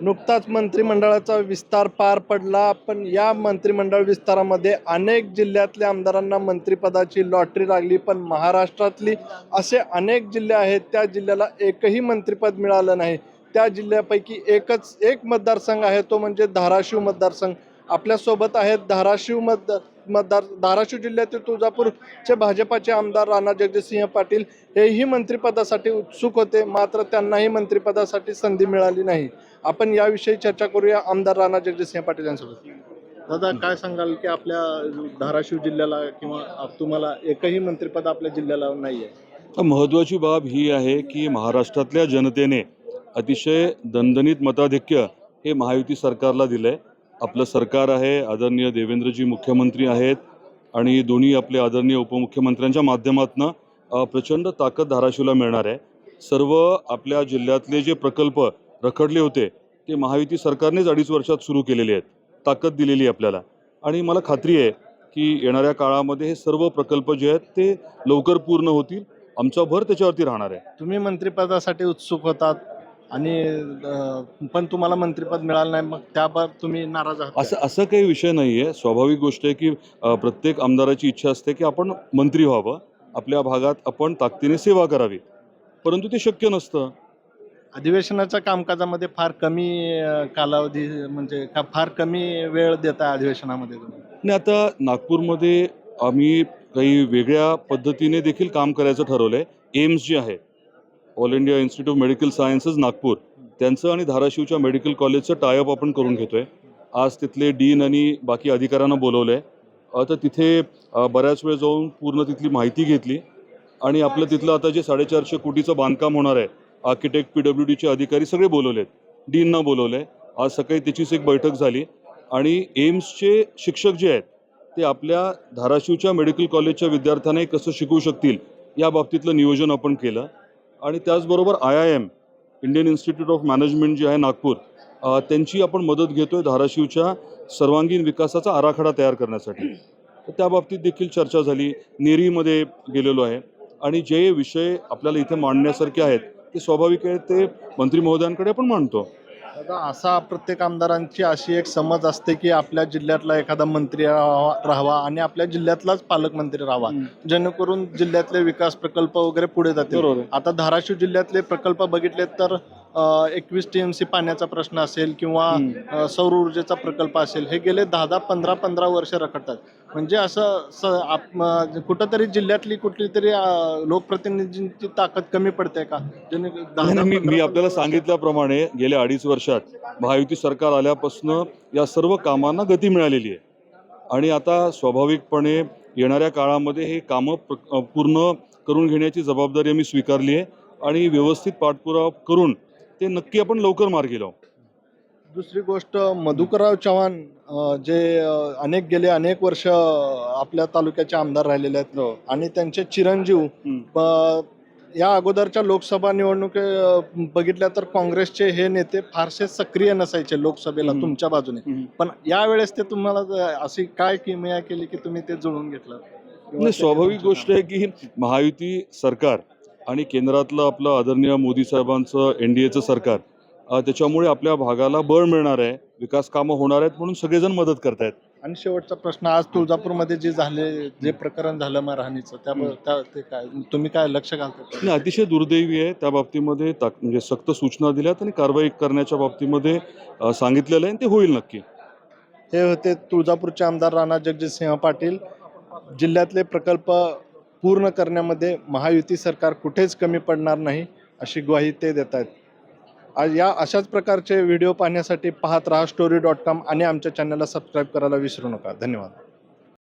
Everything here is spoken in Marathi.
नुकताच मंत्रिमंडळाचा विस्तार पार पडला पण या मंत्रिमंडळ विस्तारामध्ये अनेक जिल्ह्यातल्या आमदारांना मंत्रिपदाची लॉटरी लागली पण महाराष्ट्रातली असे अनेक जिल्हे आहेत त्या जिल्ह्याला एकही मंत्रिपद मिळालं नाही. त्या जिल्ह्यापैकी एकच एक मतदारसंघ आहे तो म्हणजे धाराशिव मतदारसंघ. आपल्यासोबत आहेत धाराशिव मतदार मतदार धाराशिव जिल्ह्यातील तुळजापूरचे भाजपाचे आमदार राणा जगजितसिंह पाटील हेही मंत्रिपदासाठी उत्सुक होते. मात्र त्यांनाही मंत्रिपदासाठी संधी मिळाली नाही. आपण याविषयी चर्चा करूया. आमदार राणा जगजितसिंह पाटील यांसोबत. दादा काय सांगाल की आपल्या धाराशिव जिल्ह्याला किंवा आप- तुम्हाला एकही मंत्रिपद आपल्या जिल्ह्याला नाही आहे महत्त्वाची बाब ही आहे की महाराष्ट्रातल्या जनतेने अतिशय दणदणीत मताधिक्य हे महायुती सरकारला दिलं आहे आपलं सरकार आहे आदरणीय देवेंद्रजी मुख्यमंत्री आहेत आणि दोन्ही आपले आदरणीय उपमुख्यमंत्र्यांच्या माध्यमातून प्रचंड ताकद धाराशिवला मिळणार आहे. सर्व आपल्या जिल्ह्यातले जे प्रकल्प रखडले होते ते महायुती सरकारनेच अडीच वर्षात सुरू केलेले आहेत. ताकद दिलेली आहे आपल्याला. आणि मला खात्री आहे की येणाऱ्या काळामध्ये हे सर्व प्रकल्प जे आहेत ते लवकर पूर्ण होतील. आमचा भर त्याच्यावरती राहणार आहे. तुम्ही मंत्रिपदासाठी उत्सुक होतात. आणि पण तुम्हाला मंत्रिपद मिळालं नाही मग त्याबाबत तुम्ही नाराज आहात असं असं काही विषय नाही आहे स्वाभाविक गोष्ट आहे की प्रत्येक आमदाराची इच्छा असते की आपण मंत्री व्हावं. आपल्या भागात आपण ताकदीने सेवा करावी. परंतु ते शक्य नसतं. अधिवेशनाच्या कामकाजामध्ये फार कमी कालावधी म्हणजे का फार कमी वेळ देता अधिवेशनामध्ये आणि आता नागपूरमध्ये आम्ही काही वेगळ्या पद्धतीने देखील काम करायचं ठरवलं आहे एम्स जे आहे all India institute of medical sciences Nagpur. त्यांचं आणि धाराशिवच्या मेडिकल कॉलेजचं टायअप आपण करून घेतोय. आज तिथले डीन आणि बाकी अधिकाऱ्यांना बोलवलं आहे तर तिथे बऱ्याच वेळ जाऊन पूर्ण तिथली माहिती घेतली. आणि आपलं तिथलं आता जे साडेचारशे कोटीचं बांधकाम होणार आहे आर्किटेक्ट पी डब्ल्यू डीचे अधिकारी सगळे बोलवलेत. डीनना बोलवलं आहे आज सकाळी त्याचीच एक बैठक झाली. आणि एम्सचे शिक्षक जे आहेत ते आपल्या धाराशिवच्या मेडिकल कॉलेजच्या विद्यार्थ्यांनाही कसं शिकवू शकतील या बाबतीतलं नियोजन आपण केलं. आणि त्याचबरोबर I I M Indian institute of management जे आहे नागपूर त्यांची आपण मदत घेतोय धाराशिवच्या सर्वांगीण विकासाचा आराखडा तयार करण्यासाठी. तर त्या बाबतीत देखील चर्चा झाली. नेरीमध्ये गेलेलो आहे. आणि जे विषय आपल्याला इथे मांडण्यासारखे आहेत ते स्वाभाविक आहे ते मंत्री महोदयांकडे आपण मांडतो. असा प्रत्येक आमदारांची अशी एक समज असते की आपल्या जिल्ह्यातला एखादा मंत्री राहावा आणि आपल्या जिल्ह्यातलाच पालकमंत्री राहावा. जेणेकरून जिल्ह्यातले विकास प्रकल्प वगैरे पुढे जातील. आता धाराशिव जिल्ह्यातले प्रकल्प बघितले तर एकवीस टी एम सी पाण्याचा प्रश्न असेल किंवा सौर ऊर्जेचा प्रकल्प असेल हे गेले दहा दहा पंधरा पंधरा वर्ष रखडतात. म्हणजे असं स आप- म- कुठंतरी जिल्ह्यातली कुठली तरी लोकप्रतिनिधींची ताकद कमी पडते का? जेणे मी आपल्याला सांगितल्याप्रमाणे गेल्या अडीच वर्षात महायुती सरकार आल्यापासून या सर्व कामांना गती मिळालेली आहे. आणि आता स्वाभाविकपणे येणाऱ्या काळामध्ये हे कामं पूर्ण करून घेण्याची जबाबदारी आम्ही स्वीकारली आहे आणि व्यवस्थित पाठपुरावा करून ते नक्की आपण लवकर मार्गी लावू. दुसरी गोष्ट मधुकरराव चव्हाण जे अनेक गेले अनेक वर्ष आपल्या तालुक्याचे आमदार राहिलेले आहेत आणि त्यांचे चिरंजीव या अगोदरच्या लोकसभा निवडणुकी बघितल्या तर काँग्रेसचे हे नेते फारसे सक्रिय नसायचे लोकसभेला. तुमच्या बाजूने. पण यावेळेस ते तुम्हाला अशी काय किमया केली की तुम्ही ते जुळून घेतलं? स्वाभाविक गोष्ट आहे की महायुती सरकार आणि केंद्रातलं आपलं आदरणीय मोदी साहेबांचं एन डी एचं सरकार त्याच्यामुळे आपल्या भागाला बळ मिळणार आहे विकास कामं होणार आहेत म्हणून सगळेजण मदत करतायत. आणि शेवटचा प्रश्न आज तुळजापूरमध्ये जे झाले जे प्रकरण झालं त्यामुळे त्या ते काय तुम्ही काय लक्ष घालता? नाही अतिशय दुर्दैवी आहे त्या बाबतीमध्ये ताक म्हणजे सक्त सूचना दिल्यात आणि कारवाई करण्याच्या बाबतीमध्ये सांगितलेलं आहे ते होईल नक्की. हे होते तुळजापूरचे आमदार राणा जगजितसिंह पाटील. जिल्ह्यातले प्रकल्प पूर्ण करण्यामध्ये महायुती सरकार कुठेच कमी पडणार नाही अशी ग्वाही ते देत आहेत. आज या अशाच प्रकारचे व्हिडिओ पाहण्यासाठी पाहत राहा स्टोरी डॉट कॉम आणि आमच्या चॅनलला सबस्क्राईब करायला विसरू नका. धन्यवाद.